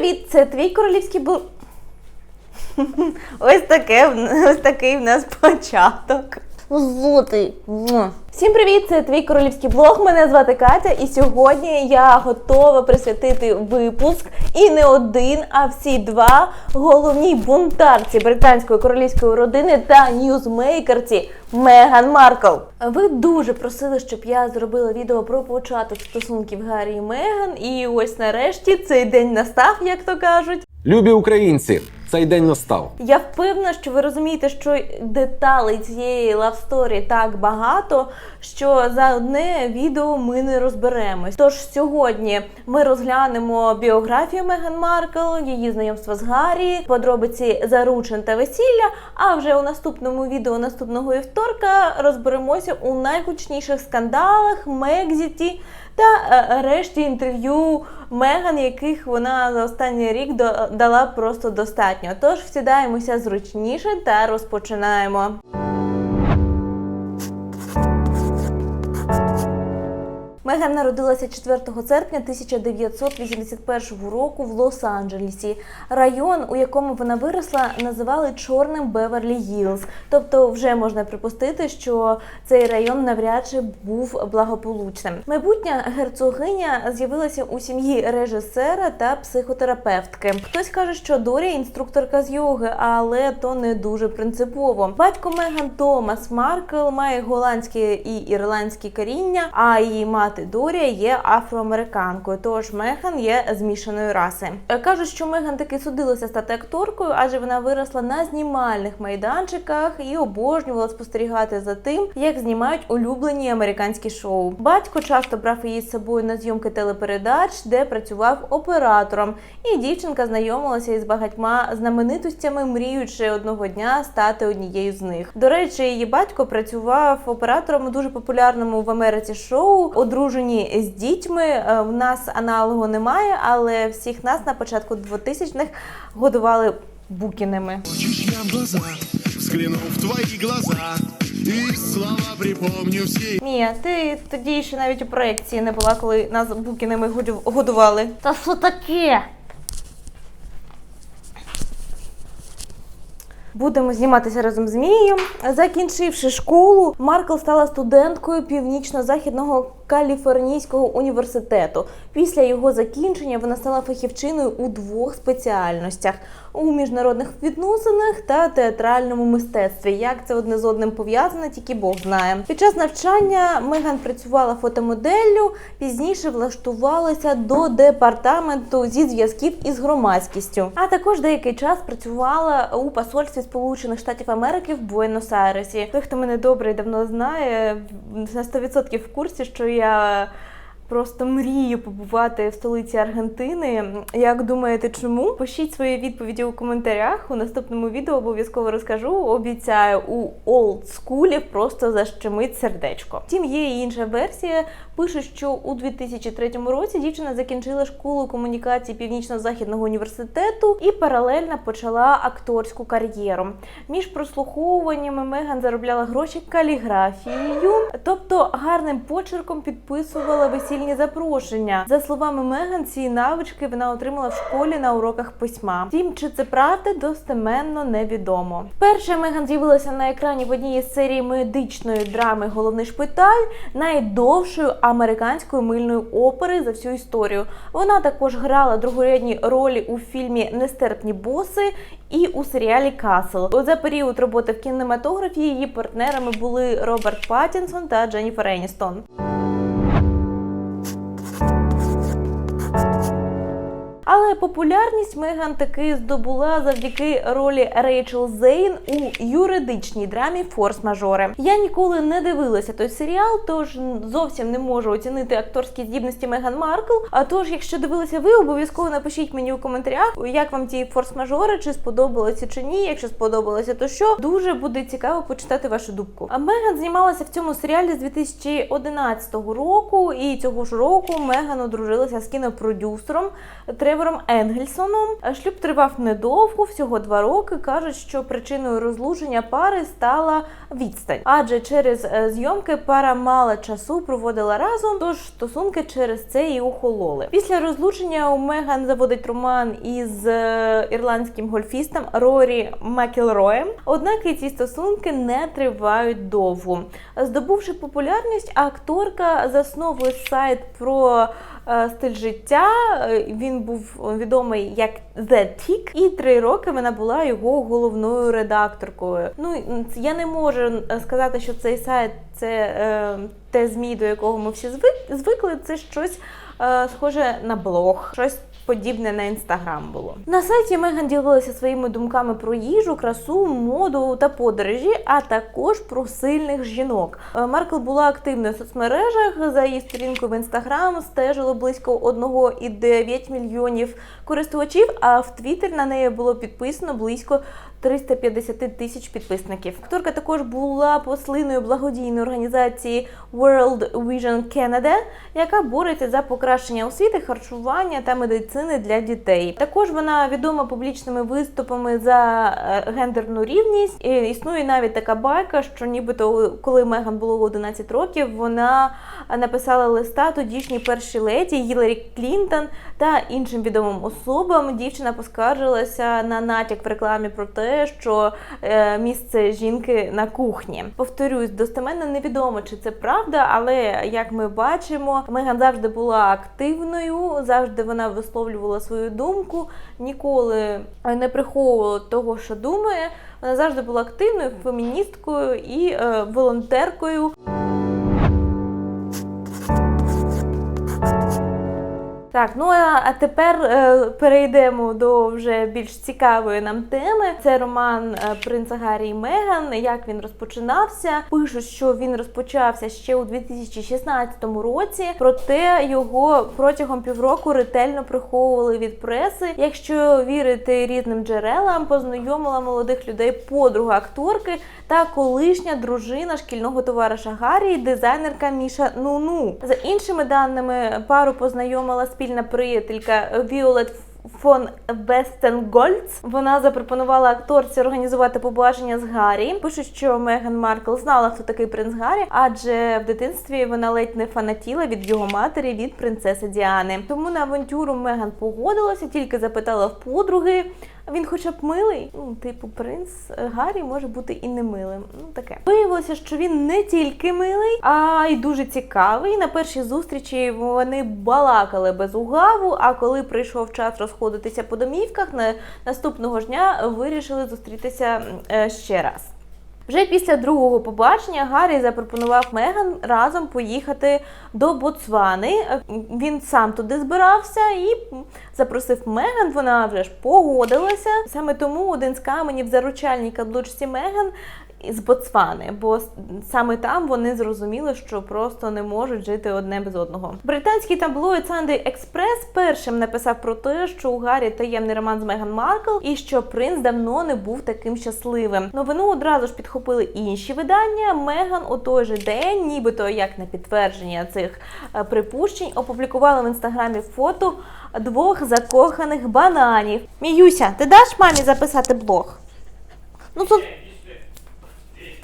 привіт! Це твій королівський бур? Ось таке ось такий в нас початок. Злотий. Всім привіт! Це твій королівський блог. Мене звати Катя, і сьогодні я готова присвятити випуск і не один, а всі два головній бунтарці британської королівської родини та ньюзмейкерці Меган Маркл. Ви дуже просили, щоб я зробила відео про початок стосунків Гаррі і Меган. І ось нарешті цей день настав, як то кажуть. Любі українці, цей день настав. Я впевнена, що ви розумієте, що деталей цієї лавсторі так багато, що за одне відео ми не розберемось. Тож сьогодні ми розглянемо біографію Меган Маркл, її знайомство з Гаррі, подробиці заручин та весілля. А вже у наступному відео наступного вівторка розберемося у найгучніших скандалах, Мегзіті та е, решті інтерв'ю Меган, яких вона за останній рік дала просто достатньо. Тож всідаємося зручніше та розпочинаємо. Меган народилася 4 серпня 1981 року в Лос-Анджелесі. Район, у якому вона виросла, називали чорним Беверлі Гілз. Тобто, вже можна припустити, що цей район навряд чи був благополучним. Майбутня герцогиня з'явилася у сім'ї режисера та психотерапевтки. Хтось каже, що Дорі інструкторка з йоги, але то не дуже принципово. Батько Меган Томас Маркл має голландське і ірландське коріння, а її мати Дорія є афроамериканкою. Тож Меган є змішаної раси. Е, Кажуть, що Меган таки судилася стати акторкою, адже вона виросла на знімальних майданчиках і обожнювала спостерігати за тим, як знімають улюблені американські шоу. Батько часто брав її з собою на зйомки телепередач, де працював оператором. І дівчинка знайомилася із багатьма знаменитостями, мріючи одного дня стати однією з них. До речі, її батько працював оператором у дуже популярному в Америці шоу Одружені з дітьми. Е, В нас аналогу немає, але всіх нас на початку 2000-х годували я в в глаза И слова припомню все Мія, ти тоді ще навіть у проекції не була, коли нас букіними годю- годували. Та що таке? Будемо зніматися разом з Мією. Закінчивши школу, Маркл стала студенткою північно-західного каліфорнійського університету. Після його закінчення вона стала фахівчиною у двох спеціальностях: у міжнародних відносинах та театральному мистецтві. Як це одне з одним пов'язане, тільки Бог знає. Під час навчання Меган працювала фотомоделлю, пізніше влаштувалася до департаменту зі зв'язків із громадськістю. А також деякий час працювала у посольстві Сполучених Штатів Америки в Буенос-Айресі. Той, хто мене добре і давно знає, на 100% в курсі, що я. uh, Просто мрію побувати в столиці Аргентини. Як думаєте, чому? Пишіть свої відповіді у коментарях. У наступному відео обов'язково розкажу. Обіцяю, у олдскулі просто защемить сердечко. Втім, є і інша версія. Пише, що у 2003 році дівчина закінчила школу комунікації Північно-Західного університету і паралельно почала акторську кар'єру. Між прослуховуваннями Меган заробляла гроші каліграфією, тобто гарним почерком підписувала весільні запрошення. За словами Меган, ці навички вона отримала в школі на уроках письма. Втім, чи це правда, достеменно невідомо. Перша Меган з'явилася на екрані в одній із серій медичної драми Головний шпиталь найдовшою американською мильної опери за всю історію. Вона також грала другорядні ролі у фільмі Нестерпні боси і у серіалі Касл. За період роботи в кінематографі її партнерами були Роберт Паттінсон та Дженніфер Еністон. Але популярність Меган таки здобула завдяки ролі Рейчел Зейн у юридичній драмі Форс-мажори. Я ніколи не дивилася той серіал, тож зовсім не можу оцінити акторські здібності Меган Маркл. А тож, якщо дивилися ви, обов'язково напишіть мені у коментарях, як вам ті форс-мажори, чи сподобалося чи ні. Якщо сподобалося, то що дуже буде цікаво почитати вашу думку. А Меган знімалася в цьому серіалі з 2011 року, і цього ж року Меган одружилася з кінопродюсером Тревором Енгельсоном. Е, Шлюб тривав недовго, всього два роки. кажуть, що причиною розлучення пари стала відстань, адже через е, зйомки пара мало часу проводила разом, тож стосунки через це і охололи. Після розлучення у Меган заводить роман із е, ірландським гольфістом Рорі Макілроєм. Однак і ці стосунки не тривають довго. Здобувши популярність, акторка засновує сайт про стиль життя. Е, Він був відомий як The Tick, і три роки вона була його головною редакторкою. Ну я не можу е, сказати, що цей сайт це е, те змі, до якого ми всі звикли. Це щось е, схоже на блог, щось. Подібне на інстаграм було на сайті Меган ділилася своїми думками про їжу, красу, моду та подорожі, а також про сильних жінок. Маркл була активною в соцмережах. За її сторінкою в інстаграм стежило близько 1,9 мільйонів користувачів. А в Твіттер на неї було підписано близько 350 тисяч підписників. Акторка також була послиною благодійної організації World Vision Canada, яка бореться за покращення освіти, харчування та медицини для дітей. Також вона відома публічними виступами за е, гендерну рівність. І існує навіть така байка, що нібито коли Меган було 11 років, вона написала листа тодішній першій леді Гіларі Клінтон та іншим відомим особам. Дівчина поскаржилася на натяк в рекламі про те, що е, місце жінки на кухні. Повторюсь, достеменно невідомо, чи це правда, але як ми бачимо, Меган завжди була активною, завжди вона висловлювала свою думку, ніколи не приховувала того, що думає. Вона завжди була активною феміністкою і е, волонтеркою. Так, ну а тепер е, перейдемо до вже більш цікавої нам теми. Це роман е, принца Гаррі і Меган. Як він розпочинався? Пишуть, що він розпочався ще у 2016 році, проте його протягом півроку ретельно приховували від преси. Якщо вірити різним джерелам, познайомила молодих людей подруга акторки та колишня дружина шкільного товариша Гаррі, дизайнерка Міша Нуну. За іншими даними, пару познайомила спільна приятелька Віолет фон Вестенгольц. Вона запропонувала акторці організувати побачення з Гаррі. Пишуть, що Меган Маркл знала, хто такий принц Гаррі, адже в дитинстві вона ледь не фанатіла від його матері від принцеси Діани. Тому на авантюру Меган погодилася, тільки запитала в подруги. Він хоча б милий, ну, типу, принц Гаррі може бути і не милим. Ну таке. Виявилося, що він не тільки милий, а й дуже цікавий. На першій зустрічі вони балакали без угаву. А коли прийшов час розходитися по домівках, на наступного ж дня вирішили зустрітися е, ще раз. Вже після другого побачення Гаррі запропонував Меган разом поїхати до Ботсвани. Е, Він сам туди збирався і запросив Меган. Вона вже ж погодилася. Саме тому один з каменів в заручальній Меган з Ботсвани, бо саме там вони зрозуміли, що просто не можуть жити одне без одного. Британський таблоїд Sunday Express першим написав про те, що у Гаррі таємний роман з Меган Маркл і що принц давно не був таким щасливим. Новину одразу ж підхопили інші видання. Меган у той же день, нібито як на підтвердження цих е, припущень, опублікувала в інстаграмі фото двох закоханих бананів. Міюся, ти даш мамі записати блог? Ну тут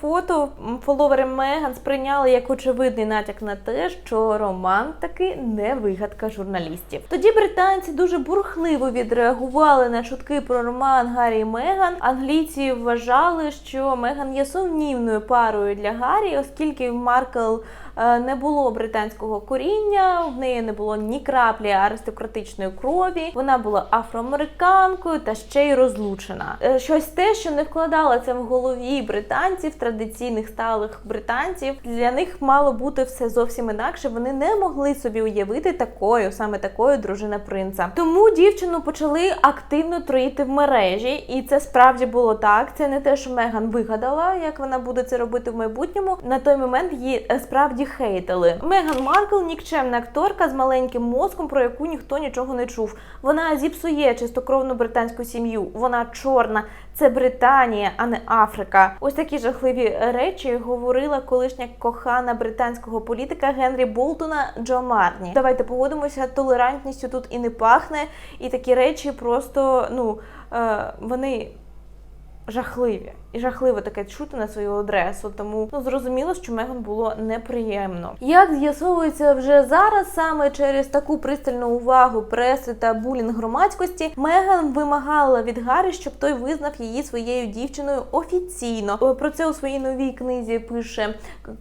Фото фоловери Меган сприйняли як очевидний натяк на те, що роман таки не вигадка журналістів. Тоді британці дуже бурхливо відреагували на чутки про роман Гаррі і Меган. Англійці вважали, що Меган є сумнівною парою для Гаррі, оскільки Маркл не було британського коріння, в неї не було ні краплі аристократичної крові. Вона була афроамериканкою та ще й розлучена. Е, Щось те, що не вкладалося в голові британців, традиційних сталих британців. Для них мало бути все зовсім інакше. Вони не могли собі уявити такою, саме такою дружина принца. Тому дівчину почали активно троїти в мережі, і це справді було так. Це не те, що Меган вигадала, як вона буде це робити в майбутньому. На той момент її е, справді її хейтили. Меган Маркл нікчемна акторка з маленьким мозком, про яку ніхто нічого не чув. Вона зіпсує чистокровну британську сім'ю. Вона чорна. Це Британія, а не Африка. Ось такі жахливі речі говорила колишня кохана британського політика Генрі Болтона Джо Марні. Давайте погодимося, толерантністю тут і не пахне, і такі речі просто ну е, вони жахливі. І жахливо таке чути на свою адресу, тому ну зрозуміло, що Меган було неприємно. Як з'ясовується вже зараз, саме через таку пристальну увагу преси та булінг громадськості, Меган вимагала від Гаррі, щоб той визнав її своєю дівчиною офіційно. Про це у своїй новій книзі пише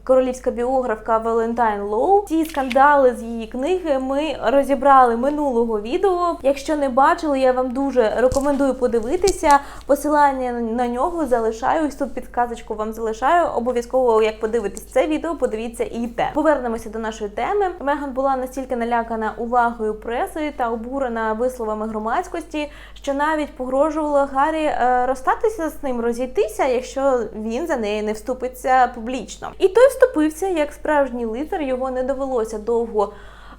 королівська біографка Валентайн Лоу. Ці скандали з її книги ми розібрали минулого відео. Якщо не бачили, я вам дуже рекомендую подивитися. Посилання на нього залишаю. Ось тут підказочку вам залишаю. Обов'язково, як подивитесь це відео, подивіться і те. Повернемося до нашої теми. Меган була настільки налякана увагою преси та обурена висловами громадськості, що навіть погрожувала Гаррі е, розстатися з ним, розійтися, якщо він за неї не вступиться публічно. І той вступився як справжній лицар. Його не довелося довго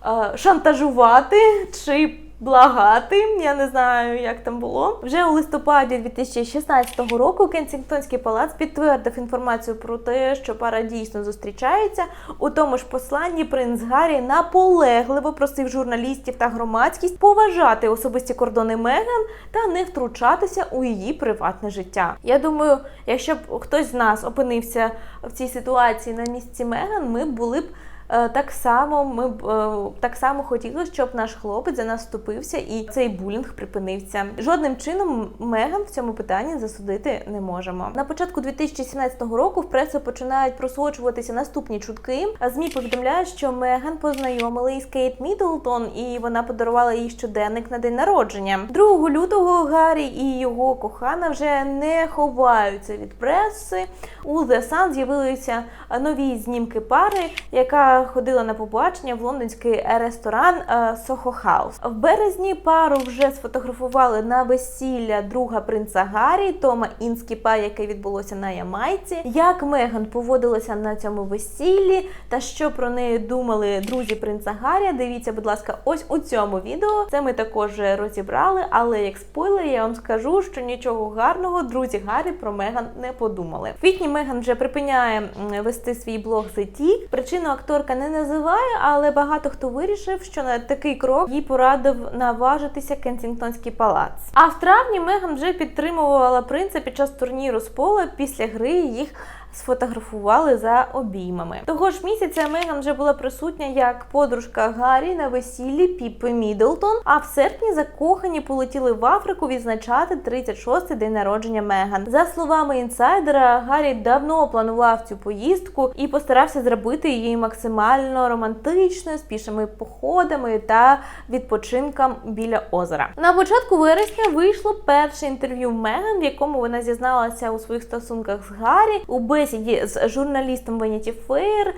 е, шантажувати чи. Благати, я не знаю, як там було. Вже у листопаді 2016 року Кенсінгтонський палац підтвердив інформацію про те, що пара дійсно зустрічається. У тому ж посланні принц Гаррі наполегливо просив журналістів та громадськість поважати особисті кордони Меган та не втручатися у її приватне життя. Я думаю, якщо б хтось з нас опинився в цій ситуації на місці Меган, ми були б. Е, Так само ми б е, так само хотіли, щоб наш хлопець за нас вступився і цей булінг припинився. Жодним чином Меган в цьому питанні засудити не можемо. На початку 2017 року в пресу починають просочуватися наступні чутки. А Змі повідомляють, що Меган познайомили із Кейт Міддлтон, і вона подарувала їй щоденник на день народження. 2 лютого Гаррі і його кохана вже не ховаються від преси. У The Sun з'явилися нові знімки пари, яка ходила на побачення в лондонський ресторан е, Soho House. В березні пару вже сфотографували на весілля друга принца Гаррі, Тома Інскіпа, яке відбулося на Ямайці. Як Меган поводилася на цьому весіллі, та що про неї думали друзі принца Гаррі, дивіться, будь ласка, ось у цьому відео. Це ми також розібрали, але як спойлер, я вам скажу, що нічого гарного друзі Гаррі про Меган не подумали. В квітні Меган вже припиняє вести свій блог The Tea. Причину акторка не називає, але багато хто вирішив, що на такий крок їй порадив наважитися Кенсінгтонський палац. А в травні Меган вже підтримувала принца під час турніру з пола. Після гри їх сфотографували за обіймами. Того ж місяця Меган вже була присутня як подружка Гаррі на весіллі Піпи Міддлтон. А в серпні закохані полетіли в Африку відзначати 36-й день народження Меган. За словами інсайдера, Гаррі давно планував цю поїздку і постарався зробити її максимально романтичною, з пішими походами та відпочинком біля озера. На початку вересня вийшло перше інтерв'ю Меган, в якому вона зізналася у своїх стосунках з Гаррі. У бесіді з журналістом Vanity Fair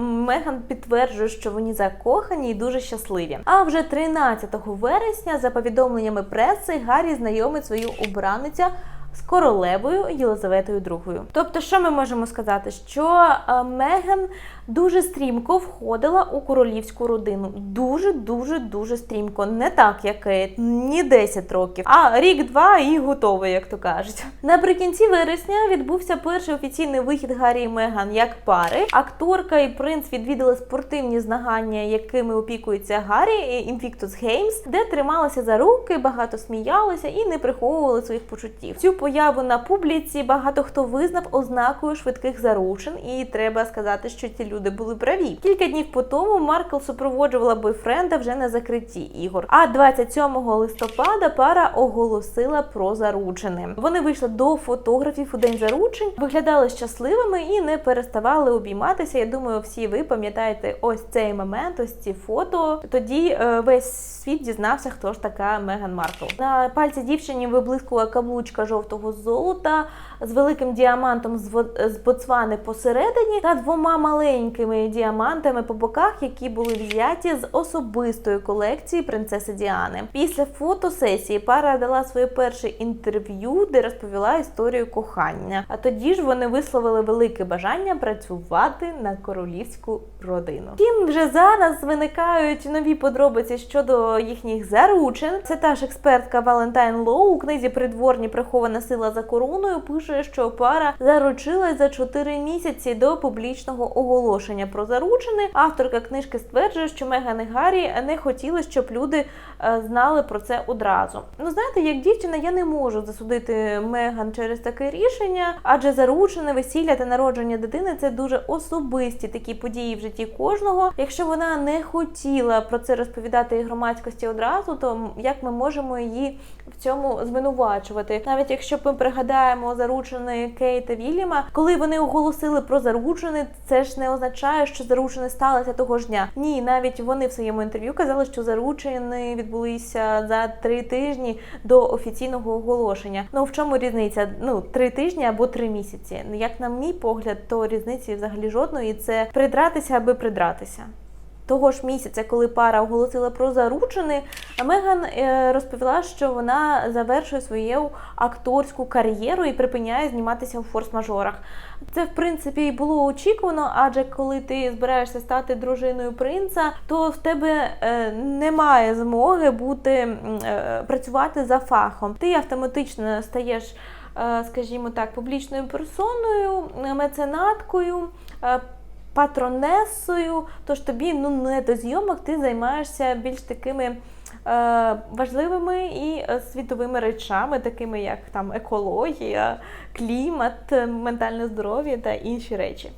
Меган підтверджує, що вони закохані і дуже щасливі. А вже 13 вересня, за повідомленнями преси, Гаррі знайомить свою обраницю з королевою Єлизаветою II. Тобто, що ми можемо сказати? Що е, Меган дуже стрімко входила у королівську родину. Дуже, дуже, дуже стрімко. Не так, як Кейт, ні 10 років, а рік-два і готовий, як то кажуть. Наприкінці вересня відбувся перший офіційний вихід Гаррі і Меган як пари. Акторка і принц відвідали спортивні змагання, якими опікується Гаррі Invictus Games, де трималися за руки, багато сміялися і не приховували своїх почуттів. Цю появу на публіці багато хто визнав ознакою швидких заручин, і треба сказати, що ці люди були праві. Кілька днів по тому Маркл супроводжувала бойфренда вже на закритті ігор. А 27 листопада пара оголосила про заручини. Вони вийшли до фотографів у день заручень, виглядали щасливими і не переставали обійматися. Я думаю, всі ви пам'ятаєте ось цей момент, ось ці фото. Тоді е, весь світ дізнався, хто ж така Меган Маркл. На пальці дівчині виблискувала каблучка жовтого золота з великим діамантом з Ботсвани посередині та двома маленькими діамантами по боках, які були взяті з особистої колекції принцеси Діани. Після фотосесії пара дала своє перше інтерв'ю, де розповіла історію кохання. А тоді ж вони висловили велике бажання працювати на королівську родину. Втім, вже зараз виникають нові подробиці щодо їхніх заручин. Це та ж експертка Валентайн Лоу у книзі Придворні прихована сила за короною пише, що пара заручилась за 4 місяці до публічного оголошення про заручини. Авторка книжки стверджує, що Меган і Гаррі не хотіли, щоб люди е, знали про це одразу. Ну знаєте, як дівчина, я не можу засудити Меган через таке рішення, адже заручене весілля та народження дитини це дуже особисті такі події в житті кожного. Якщо вона не хотіла про це розповідати громадськості одразу, то як ми можемо її в цьому звинувачувати? Навіть якщо ми пригадаємо заручини Кейт та Вільяма, коли вони оголосили про заручини, це ж не означає, що заручини сталося того ж дня. Ні, навіть вони в своєму інтерв'ю казали, що заручини відбулися за три тижні до офіційного оголошення. Ну в чому різниця? Ну три тижні або три місяці. Як на мій погляд, то різниці взагалі жодної. Це придратися аби придратися. Того ж місяця, коли пара оголосила про заручини, Меган е, розповіла, що вона завершує свою акторську кар'єру і припиняє зніматися у форс-мажорах. Це в принципі було очікувано, адже коли ти збираєшся стати дружиною принца, то в тебе е, немає змоги бути е, працювати за фахом. Ти автоматично стаєш, скажімо так, публічною персоною, меценаткою. Патронесою, тож тобі ну не до зйомок, ти займаєшся більш такими е, важливими і е, світовими речами, такими як там екологія, клімат, ментальне здоров'я та інші речі.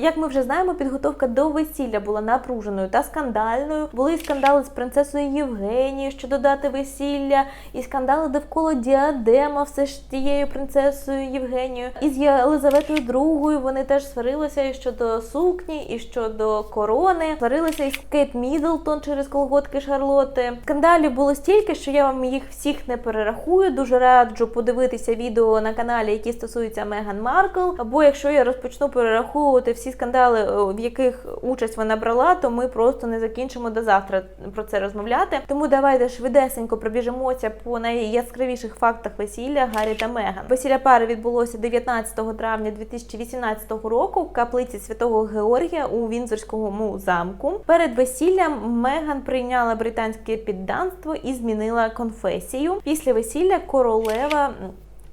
Як ми вже знаємо, підготовка до весілля була напруженою та скандальною. Були скандали з принцесою Євгенією щодо дати весілля, і скандали довкола діадема все ж тією принцесою Євгенією. І з Єлизаветою II вони теж сварилися і щодо сукні, і щодо корони. Сварилися із Кейт Мідлтон через колготки Шарлотти. Скандалів було стільки, що я вам їх всіх не перерахую. Дуже раджу подивитися відео на каналі, які стосуються Меган Маркл. Або якщо я розпочну перераховувати всі скандали, е, в яких участь вона брала, то ми просто не закінчимо до завтра про це розмовляти. Тому давайте швидесенько пробіжимося по найяскравіших фактах весілля Гаррі та Меган. Весілля пари відбулося 19 травня 2018 року в каплиці святого Георгія у Вінзорському замку. Перед весіллям Меган прийняла британське підданство і змінила конфесію. Після весілля королева.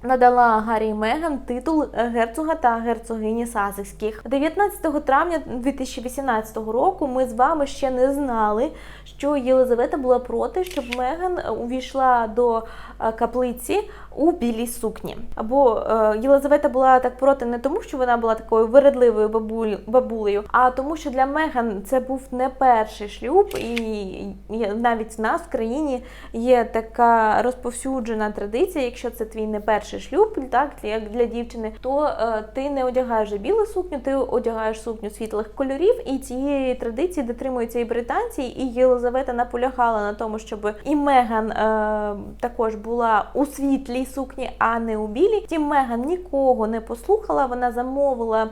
Надала Гаррі і Меган титул герцога та герцогині Сазекських. 19 травня 2018 року ми з вами ще не знали, що Єлизавета була проти, щоб Меган увійшла до е, каплиці у білій сукні. Або е, Єлизавета була так проти не тому, що вона була такою вередливою бабулею, а тому, що для Меган це був не перший шлюб, і навіть в нас в країні є така розповсюджена традиція, якщо це твій не перший шлюб, так як для дівчини, то е, ти не одягаєш білу сукню, ти одягаєш сукню світлих кольорів, і цієї традиції дотримуються і британці, і Єлизавета наполягала на тому, щоб і Меган е, також була у світлій сукні, а не у білій. Тім Меган нікого не послухала, вона замовила.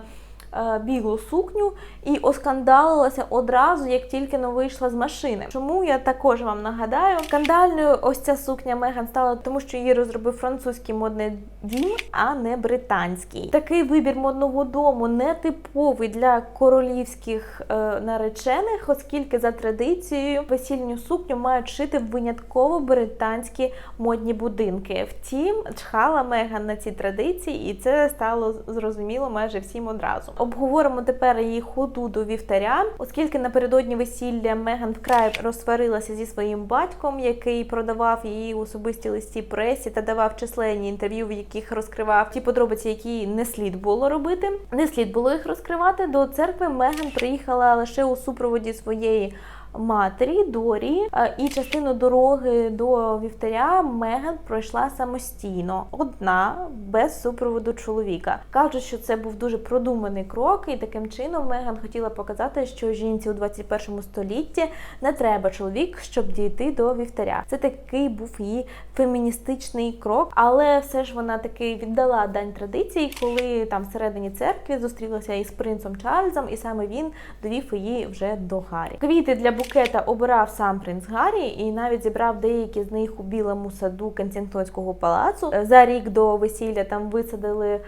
Е, Білу сукню і оскандалилася одразу, як тільки не вийшла з машини. Чому я також вам нагадаю, скандальною ось ця сукня Меган стала, тому що її розробив французький модний дім, а не британський. Такий вибір модного дому не типовий для королівських е, наречених, оскільки за традицією весільню сукню мають шити винятково британські модні будинки. Втім, чхала Меган на ці традиції, і це стало зрозуміло майже всім одразу. Обговоримо тепер її ходу до вівтаря, оскільки напередодні весілля Меган вкрай розсварилася зі своїм батьком, який продавав її особисті листі пресі та давав численні інтерв'ю, в яких розкривав ті подробиці, які не слід було робити. Не слід було їх розкривати. До церкви Меган приїхала лише у супроводі своєї матері Дорі, е, і частину дороги до вівтаря Меган пройшла самостійно, одна без супроводу чоловіка. Кажуть, що це був дуже продуманий крок, і таким чином Меган хотіла показати, що жінці у 21 столітті не треба чоловік, щоб дійти до вівтаря. Це такий був її феміністичний крок, але все ж вона таки віддала дань традиції, коли там всередині церкви зустрілася із принцем Чарльзом, і саме він довів її вже до Гаррі. Квіти для букета обирав сам принц Гаррі, і навіть зібрав деякі з них у білому саду Кенсінгтонського палацу. Е, За рік до весілля там висадили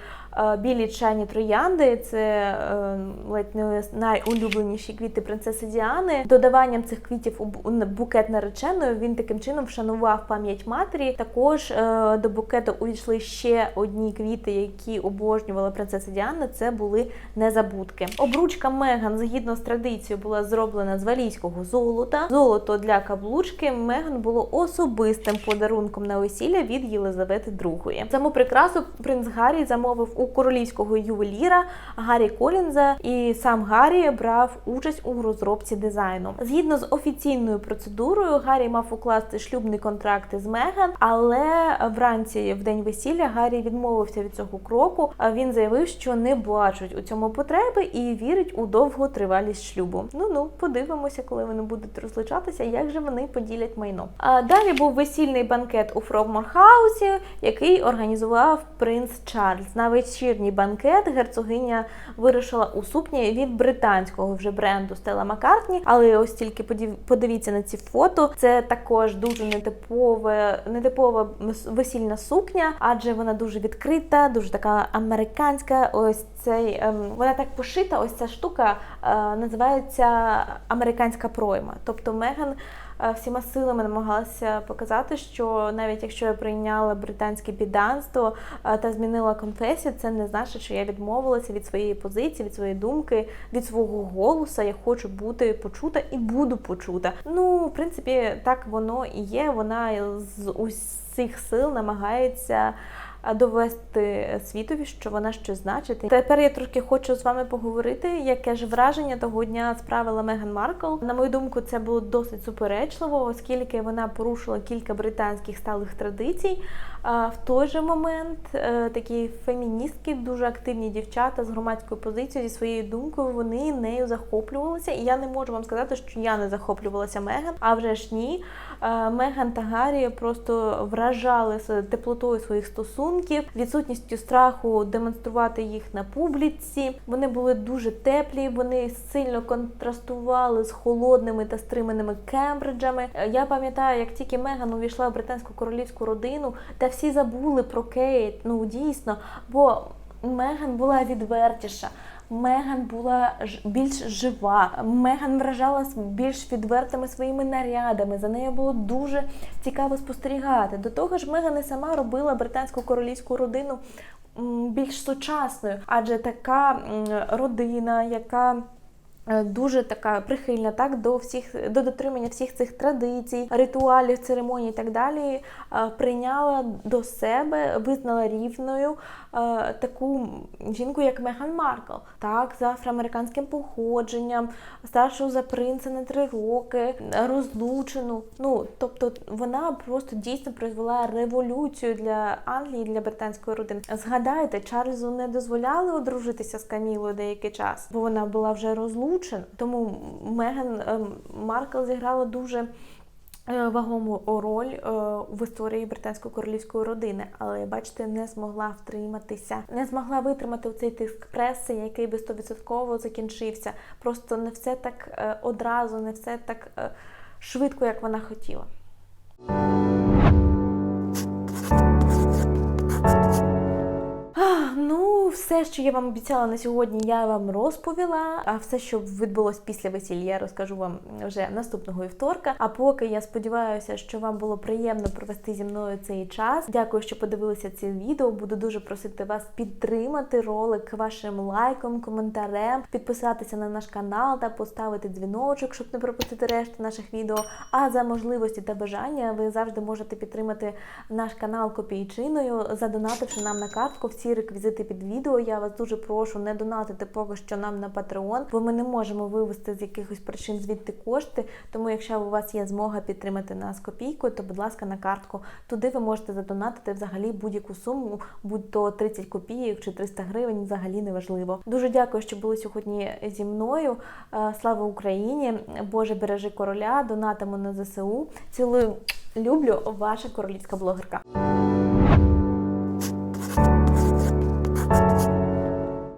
білі чайні троянди. Це е, ледь не найулюбленіші квіти принцеси Діани. Додаванням цих квітів у букет нареченої він таким чином вшанував пам'ять матері. Також е, до букету увійшли ще одні квіти, які обожнювала принцеса Діана. Це були незабудки. Обручка Меган, згідно з традицією, була зроблена з валійського золота. Золото для каблучки Меган було особистим подарунком на весілля від Єлизавети II. Саму прикрасу принц Гаррі замовив у королівського ювеліра Гаррі Колінза, і сам Гаррі брав участь у розробці дизайну. Згідно з офіційною процедурою, Гаррі мав укласти шлюбний контракт із Меган, але вранці в день весілля Гаррі відмовився від цього кроку. Він заявив, що не бачить у цьому потреби і вірить у довготривалість шлюбу. Ну ну подивимося, коли вони будуть розлучатися, як же вони поділять майно. А далі був весільний банкет у Фрогморхаусі, який організував принц Чарльз. На вечірній банкет герцогиня вирушила у сукні від британського вже бренду Стелла Маккартні. Але ось тільки подивіться на ці фото. Це також дуже нетипове, нетипова весільна сукня, адже вона дуже відкрита, дуже така американська. Ось цей ем, вона так пошита. Ось ця штука е, називається американська пройма. Тобто Меган всіма силами намагалася показати, що навіть якщо я прийняла британське підданство е, та змінила конфесію, це не значить, що я відмовилася від своєї позиції, від своєї думки, від свого голоса. Я хочу бути почута і буду почута. Ну, в принципі, так воно і є. Вона з усіх сил намагається. Довести світові, що вона щось значить. Тепер я трошки хочу з вами поговорити, яке ж враження того дня справила Меган Маркл. На мою думку, це було досить суперечливо, оскільки вона порушила кілька британських сталих традицій. А в той же момент е, такі феміністки, дуже активні дівчата з громадською позицією, зі своєю думкою, вони нею захоплювалися. І я не можу вам сказати, що я не захоплювалася Меган, а вже ж ні. Е, Меган та Гаррі просто вражали теплотою своїх стосунків, відсутністю страху демонструвати їх на публіці. Вони були дуже теплі, вони сильно контрастували з холодними та стриманими Кембриджами. Е, Я пам'ятаю, як тільки Меган увійшла в британську королівську родину, та всі забули про Кейт. Ну дійсно, бо Меган була відвертіша. Меган була більш жива. Меган вражала більш відвертими своїми нарядами. За нею було дуже цікаво спостерігати. До того ж, Меган і сама робила британську королівську родину більш сучасною, адже така родина, яка Дуже така прихильна так до всіх до дотримання всіх цих традицій, ритуалів, церемоній і так далі. е, Прийняла до себе, визнала рівною е, таку жінку, як Меган Маркл, так з афроамериканським походженням, старшого за принца на три роки, розлучену. Ну тобто вона просто дійсно призвела революцію для Англії, для британської родини. Згадайте, Чарльзу не дозволяли одружитися з Камілою деякий час, бо вона була вже розлучена. Тому Меган ем, Маркл зіграла дуже е, вагому роль е, в історії британської королівської родини, але бачите, не змогла втриматися, не змогла витримати цей тиск преси, який би стовідсотково закінчився. Просто не все так е, одразу, не все так е, швидко, як вона хотіла. Ну, все, що я вам обіцяла на сьогодні, я вам розповіла. А все, що відбулось після весілля, я розкажу вам вже наступного вівторка. А поки я сподіваюся, що вам було приємно провести зі мною цей час. Дякую, що подивилися це відео. Буду дуже просити вас підтримати ролик вашим лайком, коментарем, підписатися на наш канал та поставити дзвіночок, щоб не пропустити решту наших відео. А за можливості та бажання ви завжди можете підтримати наш канал копійчиною, задонативши нам на картку всі реквізити під відео. Я вас дуже прошу не донатити поки що нам на Patreon, бо ми не можемо вивести з якихось причин звідти кошти. Тому, якщо у вас є змога підтримати нас копійкою, то будь ласка на картку. Туди ви можете задонатити взагалі будь-яку суму, будь то 30 копійок чи 300 гривень, взагалі не важливо. Дуже дякую, що були сьогодні зі мною. Е, Слава Україні! Боже бережи короля, донатимо на ЗСУ. Цілую, люблю, ваша королівська блогерка.